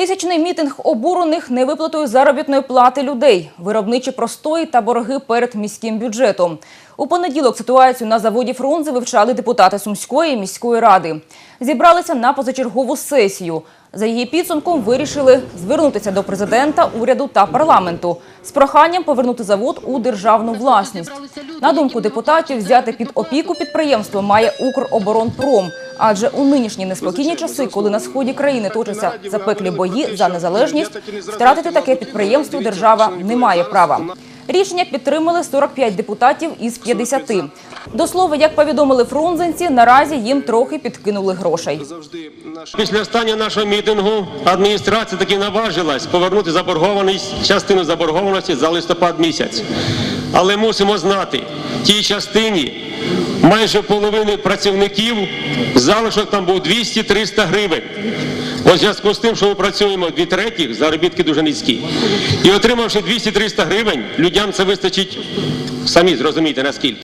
Тисячний мітинг обурених невиплатою заробітної плати людей, виробничі простої та борги перед міським бюджетом. У понеділок ситуацію на заводі Фрунзе вивчали депутати Сумської міської ради. Зібралися на позачергову сесію. За її підсумком вирішили звернутися до президента, уряду та парламенту з проханням повернути завод у державну власність. На думку депутатів, взяти під опіку підприємство має Укроборонпром, адже у нинішні неспокійні часи, коли на сході країни точаться запеклі бої за незалежність, втратити таке підприємство держава не має права. Рішення підтримали 45 депутатів із 50. До слова, як повідомили фрунзенці, наразі їм трохи підкинули грошей. Після останнього нашого мітингу адміністрація таки наважилась повернути заборгованість, частину заборгованості за листопад місяць. Але мусимо знати, в тій частині майже половини працівників залишок там був 200-300 гривень. У зв'язку з тим, що ми працюємо дві треті, заробітки дуже низькі. І отримавши 200-300 гривень, людям це вистачить, самі зрозумієте наскільки.